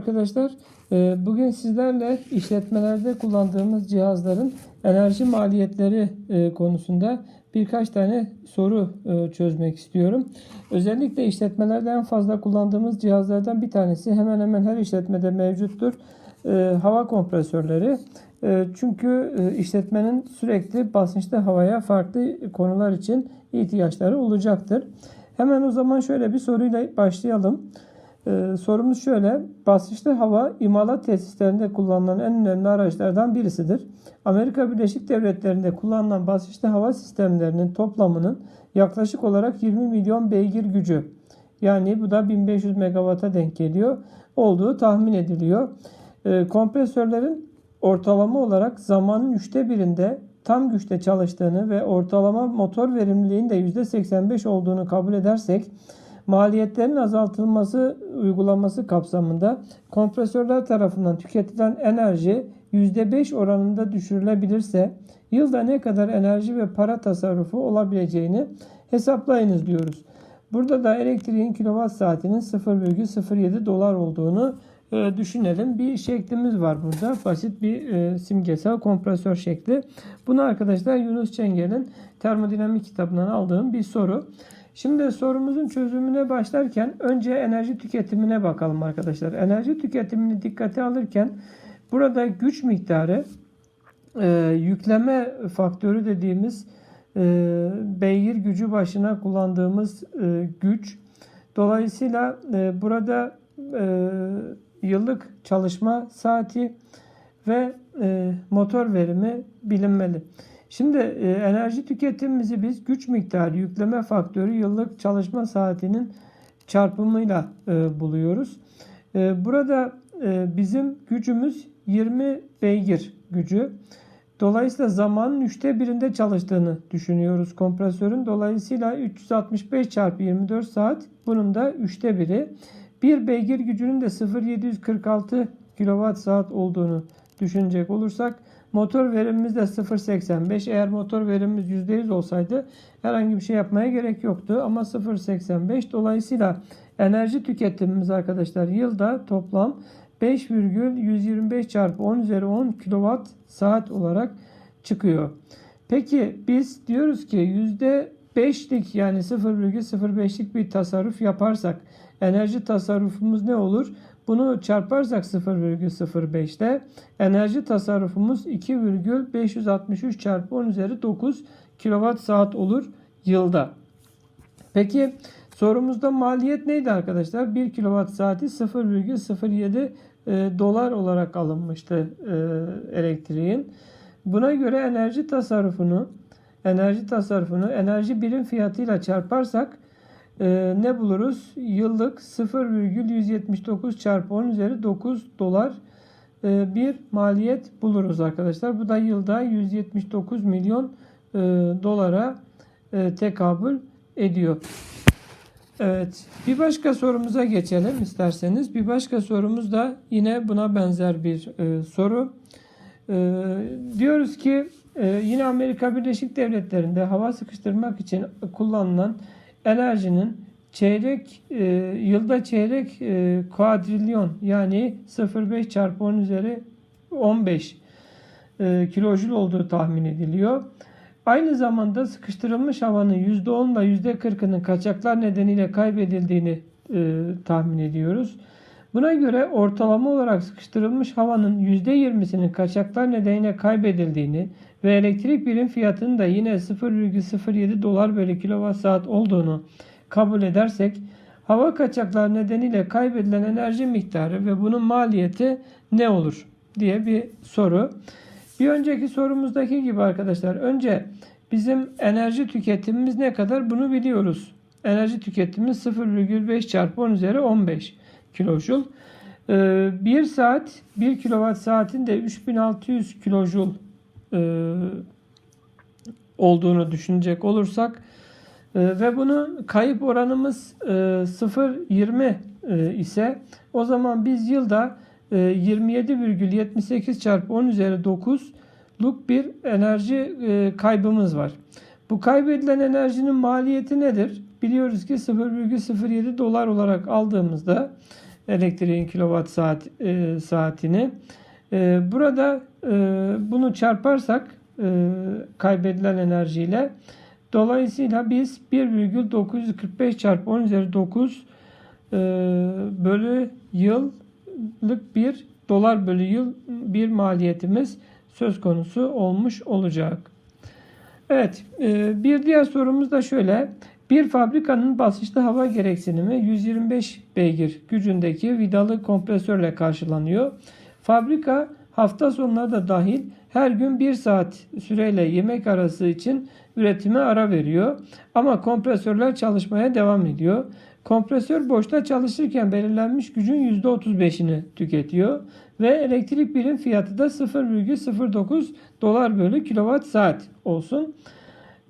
Arkadaşlar e, bugün sizlerle işletmelerde kullandığımız cihazların enerji maliyetleri e, konusunda birkaç tane soru e, çözmek istiyorum. Özellikle işletmelerde en fazla kullandığımız cihazlardan bir tanesi hemen hemen her işletmede mevcuttur. Hava kompresörleri. Çünkü işletmenin sürekli basınçlı havaya farklı konular için ihtiyaçları olacaktır. Hemen o zaman şöyle bir soruyla başlayalım. Ee, sorumuz şöyle. Basınçlı hava imalat tesislerinde kullanılan en önemli araçlardan birisidir. Amerika Birleşik Devletleri'nde kullanılan basınçlı hava sistemlerinin toplamının yaklaşık olarak 20 milyon beygir gücü yani bu da 1500 megawata denk geliyor olduğu tahmin ediliyor. Ee, kompresörlerin ortalama olarak zamanın üçte birinde tam güçte çalıştığını ve ortalama motor verimliliğin de %85 olduğunu kabul edersek maliyetlerin azaltılması uygulaması kapsamında kompresörler tarafından tüketilen enerji %5 oranında düşürülebilirse yılda ne kadar enerji ve para tasarrufu olabileceğini hesaplayınız diyoruz. Burada da elektriğin kilowatt saatinin 0,07 dolar olduğunu e, düşünelim. Bir şeklimiz var burada. Basit bir e, simgesel kompresör şekli. Bunu arkadaşlar Yunus Çengel'in termodinamik kitabından aldığım bir soru. Şimdi sorumuzun çözümüne başlarken önce enerji tüketimine bakalım arkadaşlar. Enerji tüketimini dikkate alırken burada güç miktarı e, yükleme faktörü dediğimiz e, beygir gücü başına kullandığımız e, güç. Dolayısıyla e, burada e, yıllık çalışma saati ve e, motor verimi bilinmeli. Şimdi e, enerji tüketimimizi biz güç miktarı yükleme faktörü yıllık çalışma saatinin çarpımıyla e, buluyoruz. E, burada e, bizim gücümüz 20 beygir gücü. Dolayısıyla zamanın üçte birinde çalıştığını düşünüyoruz kompresörün. Dolayısıyla 365 çarpı 24 saat bunun da üçte biri. Bir beygir gücünün de 0.746 kWh saat olduğunu düşünecek olursak Motor verimimiz de 0.85. Eğer motor verimimiz %100 olsaydı herhangi bir şey yapmaya gerek yoktu. Ama 0.85 dolayısıyla enerji tüketimimiz arkadaşlar yılda toplam 5,125 çarpı 10 üzeri 10 kilowatt saat olarak çıkıyor. Peki biz diyoruz ki %5'lik yani 0,05'lik bir tasarruf yaparsak enerji tasarrufumuz ne olur? Bunu çarparsak 0,05'te enerji tasarrufumuz 2,563 çarpı 10 üzeri 9 kWh saat olur yılda. Peki sorumuzda maliyet neydi arkadaşlar? 1 kWh saati 0,07 e, dolar olarak alınmıştı e, elektriğin. Buna göre enerji tasarrufunu enerji tasarrufunu enerji birim fiyatıyla çarparsak e, ne buluruz? Yıllık 0,179 çarpı 10 üzeri 9 dolar e, bir maliyet buluruz arkadaşlar. Bu da yılda 179 milyon e, dolara e, tekabül ediyor. Evet. Bir başka sorumuza geçelim isterseniz. Bir başka sorumuz da yine buna benzer bir e, soru. E, diyoruz ki e, yine Amerika Birleşik Devletleri'nde hava sıkıştırmak için kullanılan enerjinin çeyrek e, yılda çeyrek e, kuadrilyon yani 0,5 çarpı 10 üzeri 15 e, kilojül olduğu tahmin ediliyor. Aynı zamanda sıkıştırılmış havanın %10 ile %40'ının kaçaklar nedeniyle kaybedildiğini e, tahmin ediyoruz. Buna göre ortalama olarak sıkıştırılmış havanın %20'sinin kaçaklar nedeniyle kaybedildiğini ve elektrik birim fiyatının da yine 0,07 dolar bölü kilowatt saat olduğunu kabul edersek hava kaçaklar nedeniyle kaybedilen enerji miktarı ve bunun maliyeti ne olur diye bir soru. Bir önceki sorumuzdaki gibi arkadaşlar önce bizim enerji tüketimimiz ne kadar bunu biliyoruz. Enerji tüketimimiz 0,5 çarpı 10 üzeri 15 kilojoule. 1 ee, saat 1 kilowatt saatin de 3600 kilojoule e, olduğunu düşünecek olursak e, ve bunun kayıp oranımız 0.20 e, ise o zaman biz yılda 27,78 çarpı 10 üzeri 9'luk bir enerji kaybımız var. Bu kaybedilen enerjinin maliyeti nedir? Biliyoruz ki 0,07 dolar olarak aldığımızda elektriğin kilowatt saat e, saatini. E, burada e, bunu çarparsak e, kaybedilen enerjiyle dolayısıyla biz 1,945 çarpı 10 üzeri 9 e, bölü yıllık bir dolar bölü yıl bir maliyetimiz söz konusu olmuş olacak. Evet, e, bir diğer sorumuz da şöyle. Bir fabrikanın basınçlı hava gereksinimi 125 beygir gücündeki vidalı kompresörle karşılanıyor. Fabrika hafta sonları da dahil her gün 1 saat süreyle yemek arası için üretime ara veriyor. Ama kompresörler çalışmaya devam ediyor. Kompresör boşta çalışırken belirlenmiş gücün %35'ini tüketiyor ve elektrik birim fiyatı da 0,09 dolar bölü kilowatt saat olsun.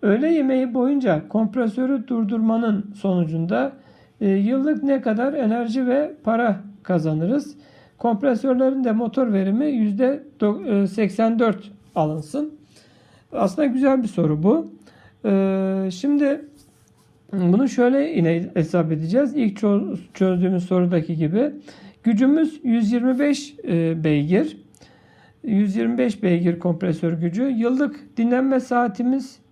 Öğle yemeği boyunca kompresörü durdurmanın sonucunda e, yıllık ne kadar enerji ve para kazanırız? Kompresörlerin de motor verimi %84 alınsın. Aslında güzel bir soru bu. E, şimdi bunu şöyle yine hesap edeceğiz. İlk çö- çözdüğümüz sorudaki gibi. Gücümüz 125 e, beygir. 125 beygir kompresör gücü. Yıllık dinlenme saatimiz e,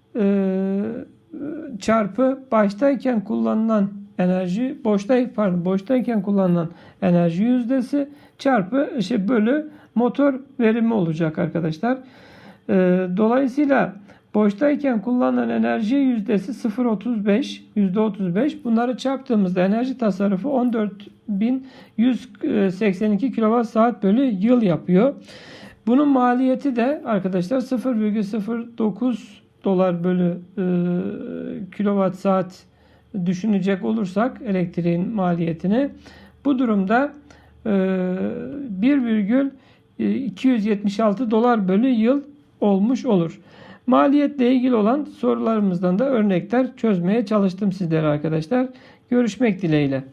çarpı baştayken kullanılan enerji boştay pardon boştayken kullanılan enerji yüzdesi çarpı işte bölü motor verimi olacak arkadaşlar. E, dolayısıyla boştayken kullanılan enerji yüzdesi 0.35 %35 bunları çarptığımızda enerji tasarrufu 14.182 kWh bölü yıl yapıyor. Bunun maliyeti de arkadaşlar 0,09 dolar bölü e, kilowatt saat düşünecek olursak elektriğin maliyetini bu durumda e, 1,276 dolar bölü yıl olmuş olur. Maliyetle ilgili olan sorularımızdan da örnekler çözmeye çalıştım sizlere arkadaşlar. Görüşmek dileğiyle.